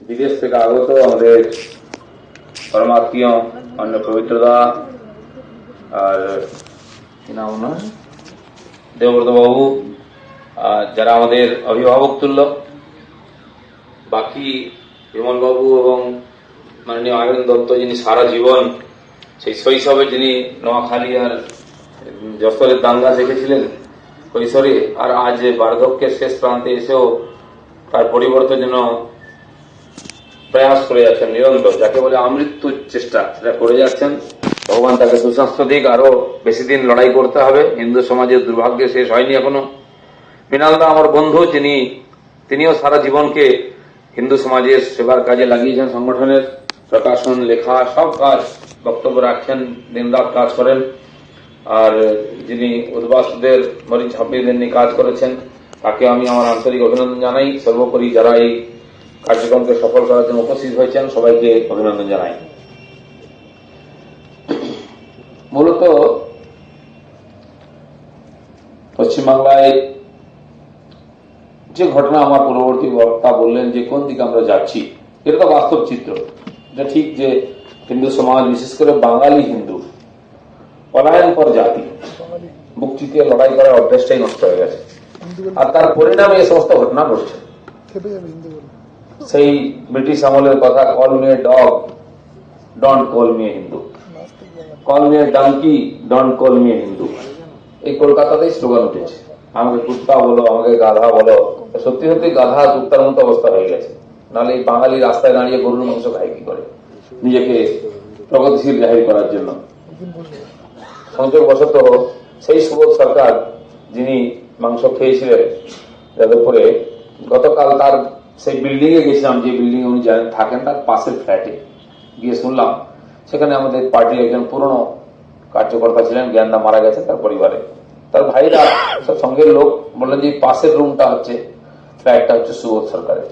বিদেশ থেকে আগত আমাদের পরমাত্মীয়, অন্য পবিত্রদা আর দেবব্রত বাবু, আর যারা আমাদের অভিভাবক তুল্য, বাকি বিমল বাবু এবং মাননীয় আয়ন দত্ত যিনি সারা জীবন, সেই শৈশবে যিনি নোয়াখালী আর যশোরের দাঙ্গা দেখেছিলেন কৈশোরে, আর আজ বার্ধক্যের শেষ প্রান্তে এসেও তার পরিবর্তনের জন্য প্রয়াস করে যাচ্ছেন নিরন্তর, যাকে বলে আমৃত্যুর চেষ্টা। সেটা করে যাচ্ছেন। ভগবান তাকে সুস্বাস্থ্য দিক, আরও বেশি দিন লড়াই করতে হবে। হিন্দু সমাজের দুর্ভাগ্য শেষ হয়নি এখনও। মৃণালদা আমার বন্ধু, যিনি, তিনিও সারা জীবনকে হিন্দু সমাজের সেবার কাজে লাগিয়েছেন। সংগঠনের প্রকাশন, লেখা, সব কাজ বক্তব্য রাখছেন, দিনরাত কাজ করেন। আর যিনি উদ্বাসদের মরিচ ঝাঁপিয়ে নিয়ে কাজ করেছেন, তাকে আমি আমার আন্তরিক অভিনন্দন জানাই। সর্বোপরি যারা এই কার্যক্রমকে সফল করার জন্য উপস্থিত হয়েছেন, সবাইকে অভিনন্দন জানাই। মূলত পশ্চিমবাংলায় যে ঘটনা আমার পূর্ববর্তী বক্তা বললেন যে কোন দিকে আমরা যাচ্ছি, এটা তো বাস্তব চিত্র। এটা ঠিক যে হিন্দু সমাজ, বিশেষ করে বাঙালি হিন্দু, পলায়ন পর জাতি চিতিয়ে লড়াই করার অভ্যাসটাই নষ্ট হয়ে গেছে। আর তার পরিণামে এই সমস্ত ঘটনা ঘটছে। সেই ব্রিটিশ আমলের কথা call me dog don't call me Hindu call me donkey don't call me Hindu এই কলকাতাতেই স্লোগান উঠেছে। আমাকে কুত্তা বলো, আমাকে গাধা বলো। সত্যি সত্যি গাধা, কুত্তার মতো অবস্থা হয়ে গেছে। নাহলে এই বাঙালি রাস্তায় দাঁড়িয়ে গরুর মাংস খায় কি করে? নিজেকে প্রগতিশীল জাহির করার জন্য। একদিন বসবে সংযোগ বশত সেই সুবোধ সরকার যিনি মাংস খেয়েছিলেন, যাদবপুরে গতকাল তার সেই বিল্ডিং এ গেছিলাম, যে বিল্ডিং উনি জানেন থাকেন তার পাশের ফ্ল্যাটে গিয়ে শুনলাম, সেখানে আমাদের পার্টির একজন পুরনো কার্যকর্তা ছিলেন, জ্ঞানদা মারা গেছে তার পরিবারে। তার ভাইরা সব সঙ্গের লোক বললেন যে পাশের রুমটা হচ্ছে ফ্ল্যাটটা হচ্ছে সুবোধ সরকারের।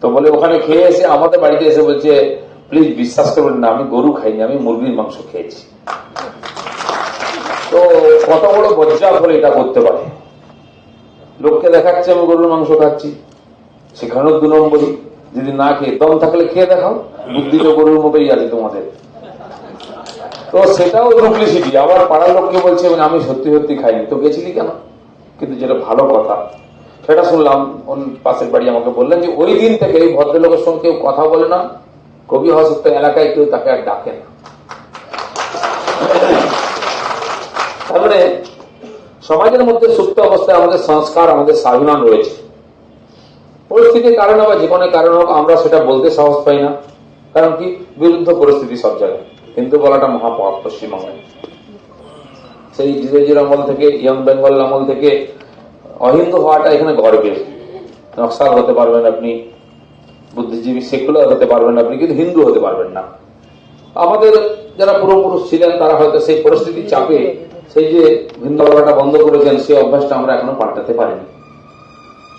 তো বলে, ওখানে খেয়ে এসে আমাদের বাড়িতে এসে বলছে প্লিজ বিশ্বাস করবেন না, আমি গরু খাইনি, আমি মুরগির মাংস খেয়েছি। তো কত বড় বজ্জা করে এটা করতে পারে। লোককে দেখাচ্ছে, আমি গরুর মাংস খাচ্ছি। সেখানেও দু নম্বরই যদি না খেয়ে, দম থাকলে খেয়ে দেখাও। বুদ্ধি তো গরুর মতোই আছে তোমাদের। তো সেটাও ডুপ্লিসিটি আবার পাড়ার লোককে বলছে "মানে আমি সত্যি সত্যি খাইনি। তো গেছিলি কেন? কিন্তু যেটা ভালো কথা, সেটা শুনলাম। পাশের বাড়ি আমাকে বললেন যে, ওই দিন থেকে এই ভদ্রলোকের সঙ্গে কেউ কথা বলে না। কবি হসত্য এলাকায় কেউ তাকে আর ডাকে না। তারপরে সমাজের মধ্যে সুপ্ত অবস্থায় আমাদের সংস্কার, আমাদের স্বাভিমান রয়েছে। পরিস্থিতির কারণে বা জীবনের কারণে হোক, আমরা সেটা বলতে সাহস পাই না। কারণ কি? বিরুদ্ধ পরিস্থিতি সব জায়গায়। হিন্দু বলাটা মহাপাপ, পশ্চিমবঙ্গে। সেই জিরোজির আমল থেকে, ইয়ং বেঙ্গল আমল থেকে অহিন্দু হওয়াটা এখানে গর্বের। নকশাল হতে পারবেন আপনি, বুদ্ধিজীবী, সেকুলার হতে পারবেন আপনি, কিন্তু হিন্দু হতে পারবেন না। আমাদের যারা পূর্বপুরুষ ছিলেন, তারা হয়তো সেই পরিস্থিতির চাপে সেই যে হিন্দু বলাটা বন্ধ করেছেন, সেই অভ্যাসটা আমরা এখনও পাল্টাতে পারিনি।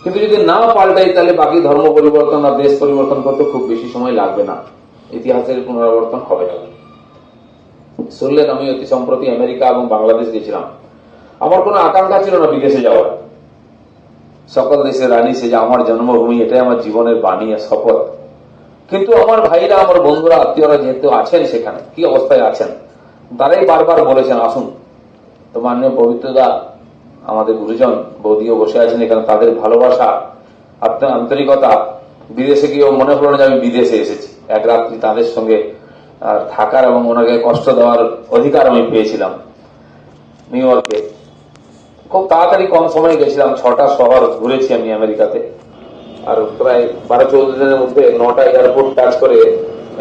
কিন্তু যদি না পাল্টাই, তাহলে বাকি ধর্ম পরিবর্তন আর দেশ পরিবর্তন করতে খুব বেশি সময় লাগবে না। ইতিহাসের পুনরাবর্তন হবে না। শুনলেন আমি অতি সম্প্রতি আমেরিকা এবং বাংলাদেশ গেছিলাম। আমার কোনো আকাঙ্ক্ষা ছিল না বিদেশে যাওয়ার। সকল দেশের রানী সে যে আমার জন্মভূমি, এটাই আমার জীবনের বাণী আর শপথ। কিন্তু আমার ভাইরা, আমার বন্ধুরা, আত্মীয়রা যেহেতু আছেন সেখানে, কি অবস্থায় আছেন? তারাই বারবার বলেছেন, আসুন তো মাননীয় পবিত্রদা আমাদের গুরুজন বৌদিও বসে আছেন এখানে, তাদের ভালোবাসা, আপনার আন্তরিকতা, বিদেশে গিয়েও মনে হলো না যে আমি বিদেশে এসেছি। এক রাত্রি তাদের সঙ্গে থাকার এবং ওনাকে কষ্ট দেওয়ার অধিকার আমি পেয়েছিলাম নিউ ইয়র্কে। খুব তাড়াতাড়ি কম সময়ে গেছিলাম, ছটা শহর ঘুরেছি আমি আমেরিকাতে। আর প্রায় বারো চৌদ্দ দিনের মধ্যে নটা এয়ারপোর্ট কাজ করে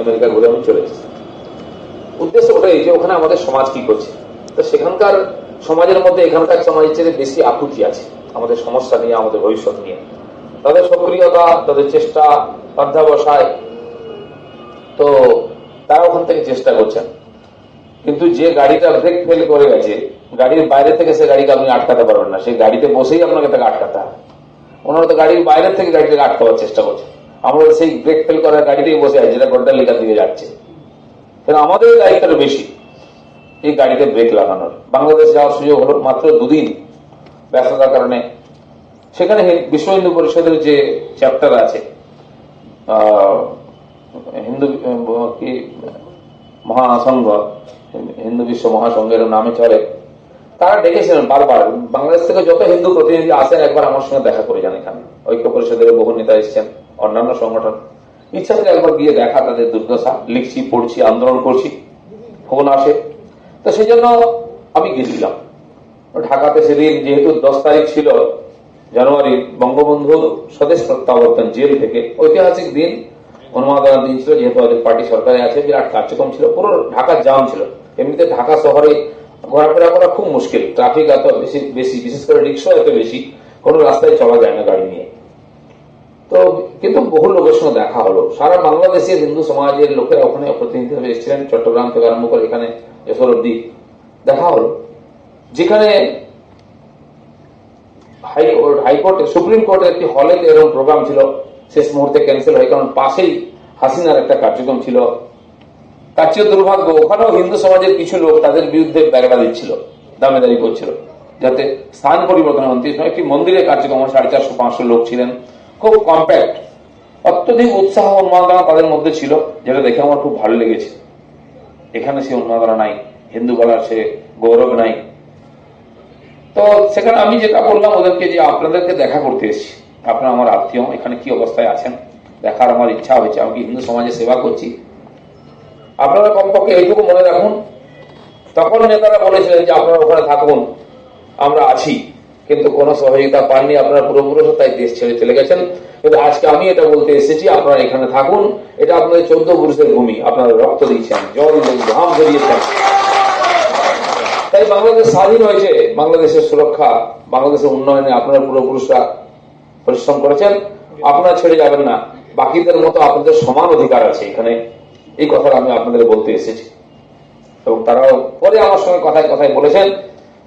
আমেরিকা ঘুরে আমি চলে এসেছি। উদ্দেশ্য ওটাই যে ওখানে আমাদের সমাজ কি করছে। তো সেখানকার সমাজের মধ্যে এখানকার সমাজের চেয়ে বেশি আকুতি আছে। আমাদের সমস্যা নিয়ে, আমাদের ভবিষ্যৎ নিয়ে। তাদের সক্রিয়তা, তাদের চেষ্টা অধ্যাবসায় তো তারা ওখান থেকে চেষ্টা করছেন। কিন্তু যে গাড়িটা ব্রেক ফেল করে গেছে, গাড়ির বাইরে থেকে সে গাড়িকে আপনি আটকাতে পারবেন না। সেই গাড়িতে বসেই আপনাকে তাকে আটকাতে হবে। ওনারা তো গাড়ির বাইরে থেকে গাড়িটাকে আটকাবার চেষ্টা করছে আমরা সেই ব্রেক ফেল করার গাড়িতেই বসে আছি, যেটা গোড্ডা লেখার দিকে যাচ্ছে। আমাদের দায়িত্বটা বেশি। এই গাড়িতে ব্রেক লাগানোর। বাংলাদেশ যাওয়ার সুযোগ হলো মাত্র দুদিন ব্যস্ততার কারণে। সেখানে বিশ্ব হিন্দু পরিষদের যে চ্যাপ্টার আছে হিন্দু কি, মহাসংঘ, হিন্দু বিশ্ব মহাসংঘের নামে চলে। তারা ডেকেছিলেন বারবার। বাংলাদেশ থেকে যত হিন্দু প্রতিনিধি আসেন, একবার আমার সঙ্গে দেখা করে যান এখানে। ঐক্য পরিষদের বহু নেতা এসেছেন, অন্যান্য সংগঠন। ইচ্ছা করে একবার গিয়ে দেখা, তাদের দুর্দশা। লিখছি, পড়ছি, আন্দোলন করছি। ফোন আসে। তো সেই জন্য আমি গেছিলাম। ঢাকাতে সেদিন যেহেতু দশ তারিখ ছিল, জানুয়ারি বঙ্গবন্ধু স্বদেশ প্রত্যাবর্তন জেল থেকে। ঐতিহাসিক দিন, অনুমোদনের দিন ছিল, যেহেতু আমাদের পার্টি সরকারে আছে, বিরাট কার্যক্রম ছিল, পুরো ঢাকা জাম ছিল। এমনিতে ঢাকা শহরে ঘোরাফেরা করা খুব মুশকিল ট্রাফিক এত বেশি বেশি, বিশেষ করে রিক্সা এত বেশি, কোনো রাস্তায় চলা যায় না গাড়ি নিয়ে। তো কিন্তু বহু লোকের সঙ্গে দেখা হলো। সারা বাংলাদেশের হিন্দু সমাজের লোকেরা ওখানে প্রতিনিধি হয়ে এসেছিলেন, চট্টগ্রাম থেকে আরম্ভ করে এখানে যশোর অব্দি দেখা হলো। যেখানে হাইকোর্ট হাইকোর্ট সুপ্রিম কোর্টের একটি হলে এরকম প্রোগ্রাম ছিল, শেষ মুহূর্তে ক্যান্সেল হয়, কারণ পাশেই হাসিনার একটা কার্যক্রম ছিল। তার চেয়ে দুর্ভাগ্য, ওখানেও হিন্দু সমাজের কিছু লোক তাদের বিরুদ্ধে ব্যাগড়া দিচ্ছিল, দামেদারি করছিল, যাতে স্থান পরিবর্তন সময় একটি মন্দিরের কার্যক্রম সাড়ে চারশো, পাঁচশো লোক ছিলেন। খুব কম্প্যাক্ট অত্যধিক উৎসাহ উন্মাদনা তাদের মধ্যে ছিল, যেটা দেখে আমার খুব ভালো লেগেছে। এখানে সে উন্মাদনা নাই, হিন্দু বলার সে গৌরব নাই। তো সেখানে আমি যেটা বললাম ওদেরকে যে আপনাদেরকে দেখা করতে এসেছি। আপনারা আমার আত্মীয়, এখানে কি অবস্থায় আছেন? দেখার আমার ইচ্ছা হয়েছে, আমি হিন্দু সমাজে সেবা করছি? আপনারা কমপক্ষে এইটুকু মনে রাখুন। তখন নেতারা বলেছিলেন যে আপনারা ওখানে থাকুন, আমরা আছি। কিন্তু কোনো সহযোগিতা পাননি, আপনারা পূর্বপুরুষ তাই দেশ ছেড়ে চলে গেছেন। কিন্তু আজকে আমি এটা বলতে এসেছি, আপনারা এখানে থাকুন। এটা আপনাদের চোদ্দ পুরুষের ভূমি, আপনারা রক্ত দিয়েছেন জল ঘাম ধরিয়েছেন তাই বাংলাদেশ স্বাধীন হয়েছে, বাংলাদেশের সুরক্ষা, বাংলাদেশের উন্নয়নে আপনারা পূর্বপুরুষরা পরিশ্রম করেছেন। আপনারা ছেড়ে যাবেন না। বাকিদের মতো আপনাদের সমান অধিকার আছে এখানে। এই কথাটা আমি আপনাদের বলতে এসেছি। এবং তারাও পরে আমার সঙ্গে কথায় কথায় বলেছেন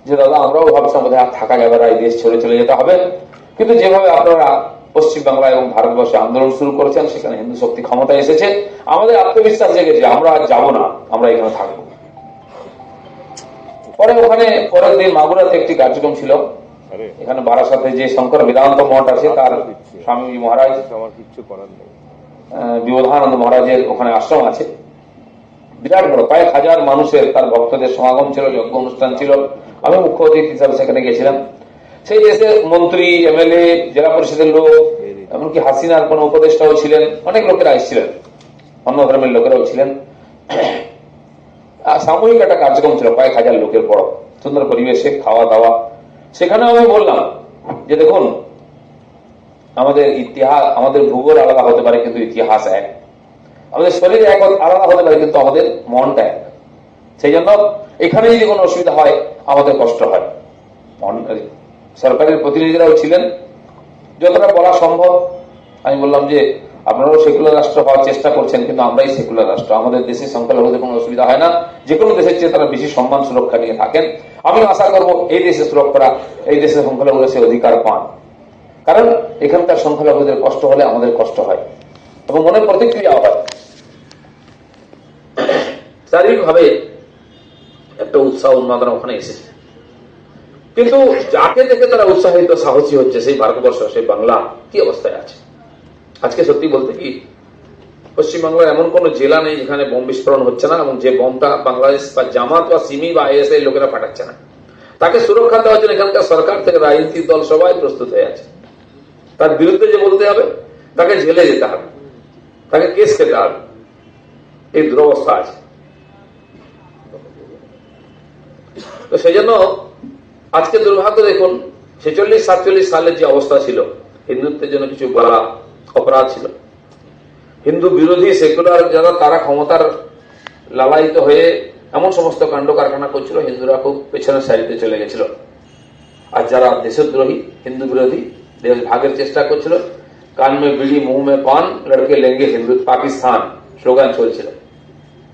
যে দাদা আমরাও ভাবছিলাম বোধহয় আর থাকা যাবে না এই দেশ ছেড়ে চলে যেতে হবে। কিন্তু যেভাবে আপনারা পশ্চিম বাংলা এবং ভারতবর্ষে আন্দোলন শুরু করেছেন সেখানে হিন্দু শক্তি ক্ষমতায় এসেছে। আমাদের আত্মবিশ্বাস জেগেছে আমরা আর যাব না আমরা এখানে থাকব। পরে ওখানে পরের দিন মাগুরাতে একটি কার্যক্রম ছিল। এখানে বারাসাতে যে শঙ্কর বেদান্ত মঠ আছে তার স্বামী মহারাজ আমার কিচ্ছু করার নেই। বিবোধানন্দ মহারাজের ওখানে আশ্রম আছে। বিরাট বড়। কয়েক হাজার মানুষের তার ভক্তদের সমাগম ছিল, যজ্ঞ অনুষ্ঠান ছিল। আমি মুখ্য অতিথি হিসাবে সেখানে গেছিলাম সেই দেশের মন্ত্রী, এমএলএ, জেলা পরিষদের লোক, এমনকি হাসিনার কোন উপদেষ্টাও ছিলেন। অনেক লোকেরা এসেছিলেন। অন্য ধর্মের লোকেরাও ছিলেন। আর সামূহিক একটা কার্যক্রম ছিল, কয়েক হাজার লোকের বড়। সুন্দর পরিবেশে খাওয়া দাওয়া। সেখানে আমি বললাম যে দেখুন, আমাদের ইতিহাস আমাদের ভূগোল আলাদা হতে পারে, কিন্তু ইতিহাস এক। আমাদের শরীর এক আলাদা হতে পারে, কিন্তু আমাদের মনটা এক। সেই জন্য এখানে যদি কোনো অসুবিধা হয়, আমাদের কষ্ট হয়। সরকারের প্রতিনিধিরাও ছিলেন। যতটা বলা সম্ভব, আমি বললাম যে আপনারাও সেকুলার রাষ্ট্র হওয়ার চেষ্টা করছেন, কিন্তু আমরাই সেকুলার রাষ্ট্র। আমাদের দেশে সংখ্যালঘুদের কোনো অসুবিধা হয় না। যে কোনো দেশের চেয়ে তারা বেশি সম্মান সুরক্ষা নিয়ে থাকেন। আমি আশা করব এই দেশে সুরক্ষা এই দেশের সংখ্যালঘুরা সে অধিকার পান। কারণ এখানকার সংখ্যালঘুদের কষ্ট হলে আমাদের কষ্ট হয়। এবং মনে প্রতিক্রিয়া হয়। শারীরিকভাবে একটা উৎসাহ উন্মাদনা ওখানে এসেছে। কিন্তু যাকে দেখে তারা উৎসাহিত, সাহসী হচ্ছে, সেই ভারতবর্ষ, সেই বাংলা কি অবস্থায় আছে? আজকে সত্যি বলতে কি, পশ্চিমবাংলার এমন কোন জেলা নেই যেখানে বোম বিস্ফোরণ হচ্ছে না এবং যে বোমটা বাংলাদেশ বা জামাত বা সিমি বা আইএসআই লোকেরা পাঠাচ্ছে না। তাকে সুরক্ষা দেওয়ার জন্য এখানকার সরকার থেকে রাজনৈতিক দল সবাই প্রস্তুত হয়ে আছে। তার বিরুদ্ধে যে বলতে হবে, তাকে জেলে যেতে হবে, তাকে কেস খেতে হবে। এই দুরবস্থা আছে। তো সেই জন্য আজকে দুর্ভাগ্য দেখুন, ছেচল্লিশ, সাতচল্লিশ সালের যে অবস্থা ছিল, হিন্দুত্বের জন্য কিছু বলা অপরাধ ছিল। হিন্দু বিরোধী সেকুলার যারা তারা ক্ষমতার লালায়িত হয়ে এমন সমস্ত কাণ্ড কারখানা করছিল, হিন্দুরা খুব পেছনের সাইডে চলে গেছিল। আর যারা দেশদ্রোহী, হিন্দু বিরোধী, দেশ ভাগের চেষ্টা করছিল, কান মে বিড়ি, মুহ মে পান, লড়কে লেঙ্গে হিন্দু, পাকিস্তান, স্লোগান চলছিল।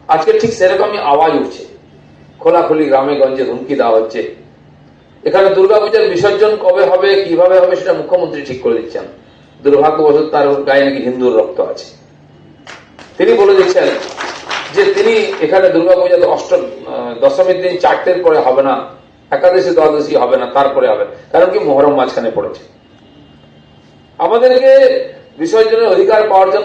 আজকে ঠিক সেরকমই আওয়াজ উঠছে। খোলাখুলি গ্রামে গঞ্জে হুমকি দেওয়া হচ্ছে। এখানে দুর্গাপূজার বিসর্জন কবে হবে, কীভাবে হবে সেটা মুখ্যমন্ত্রী ঠিক করে দিচ্ছেন। দুর্ভাগ্যবশত তার গায়ে নাকি হিন্দুর রক্ত আছে। তিনি বলে দিচ্ছেন যে তিনি এখানে দুর্গাপূজা তো অষ্ট দশমীর দিন চারটের পরে হবে না, একাদশী, দ্বাদশী হবে না, তারপরে হবে, কারণ কি, মোহরম মাঝখানে পড়েছে। আমাদেরকে বিসর্জনের অধিকার পাওয়ার জন্য